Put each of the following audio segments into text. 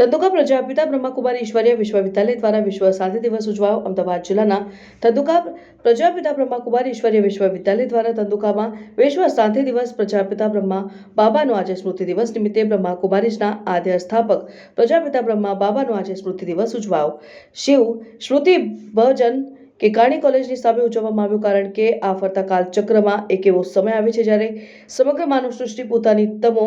ધંધુકા પ્રજાપિતા બ્રહ્માકુમારી ઈશ્વરીય વિશ્વવિદ્યાલય દ્વારા વિશ્વ શાંતિ દિવસ ઉજવાયો. અમદાવાદ જિલ્લાના ધંધુકા પ્રજાપિતા બ્રહ્માકુમારી ઈશ્વરીય વિશ્વવિદ્યાલય દ્વારા ધંધુકામાં વિશ્વ શાંતિ દિવસ પ્રજાપિતા બ્રહ્મા બાબાનો આજે સ્મૃતિ દિવસ નિમિત્તે બ્રહ્માકુમારીઝના આદ્ય સ્થાપક પ્રજાપિતા બ્રહ્મા બાબાનો આજે સ્મૃતિ દિવસ ઉજવાયો. શિવ સ્મૃતિ ભજન કેકાણી કોલેજની સામે ઉજવવામાં આવ્યું કારણ કે આ ફરતા કાલચક્રમાં એક એવો સમય આવે છે જ્યારે સમગ્ર માનવ સૃષ્ટિ પોતાની તમો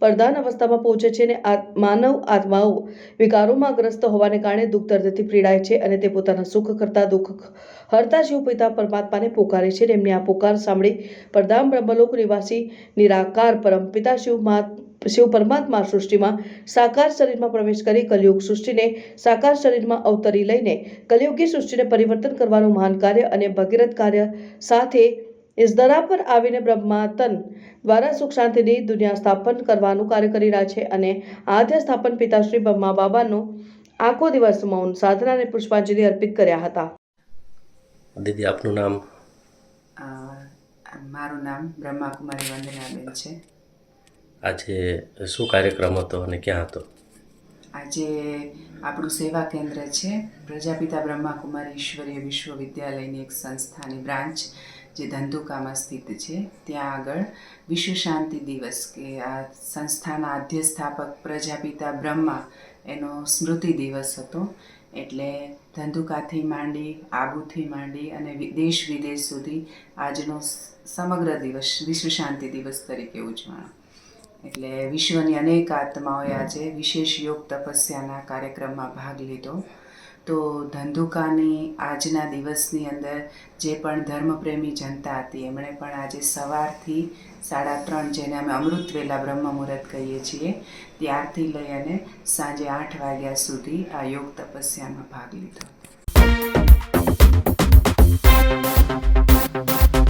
પ્રધાન અવસ્થામાં પહોંચે છે અને આ માનવ આત્માઓ વિકારોમાં ગ્રસ્ત હોવાને કારણે દુઃખ દર્દથી પીડાય છે અને તે પોતાના સુખ કરતા દુઃખ હરતા શિવ પિતા પરમાત્માને પોકારે છે અને એમની આ પોકાર સાંભળી પરધામ બ્રહ્મલોક નિવાસી નિરાકાર પરમ પિતા શિવ મહા શિવ પરમાત્મા સૃષ્ટિમાં સાકાર શરીરમાં પ્રવેશ કરી કલયુગ સૃષ્ટિને સાકાર શરીરમાં અવતરી લઈને કલયુગી સૃષ્ટિને પરિવર્તન કરવાનું મહાન કાર્ય અને ભગીરથ કાર્ય સાથે ઇસદરા પર આવીને બ્રહ્માતન દ્વારા સુખ શાંતિની દુનિયા સ્થાપન કરવાનું કાર્ય કરી રહ્યા છે અને આદ્ય સ્થાપન પિતાશ્રી બ્રહ્મા બાબાનું આખો દિવસ મૌન સાધના અને પુષ્પાંજલિ અર્પિત કર્યા હતા. દીદી આપનું નામ? મારું નામ બ્રહ્માકુમારી વંદનાબેન છે. આજે શું કાર્યક્રમ હતો અને ક્યાં હતો? આજે આપણું સેવા કેન્દ્ર છે. પ્રજાપિતા બ્રહ્માકુમારી ઈશ્વરીય વિશ્વવિદ્યાલયની એક સંસ્થાની બ્રાન્ચ, જે ધંધુકામાં સ્થિત છે. ત્યાં આગળ વિશ્વ શાંતિ દિવસ, કે આ સંસ્થાના આદ્યસ્થાપક પ્રજાપિતા બ્રહ્મા એનો સ્મૃતિ દિવસ હતો. એટલે ધંધુકાથી માંડી, આબુથી માંડી અને દેશ વિદેશ સુધી આજનો સમગ્ર દિવસ વિશ્વ શાંતિ દિવસ તરીકે ઉજવાણો એટલે વિશ્વની અનેક આત્માઓએ આજે વિશેષ યોગ તપસ્યાના કાર્યક્રમમાં ભાગ લીધો. તો ધંધુકાની આજના દિવસની અંદર જે પણ ધર્મપ્રેમી જનતા હતી, એમણે પણ આજે સવારથી સાડા ત્રણ જેને અમે અમૃત વેલા બ્રહ્મ મુહૂર્ત કહીએ છીએ, ત્યારથી લઈ અને સાંજે આઠ વાગ્યા સુધી આ યોગ તપસ્યામાં ભાગ લીધો.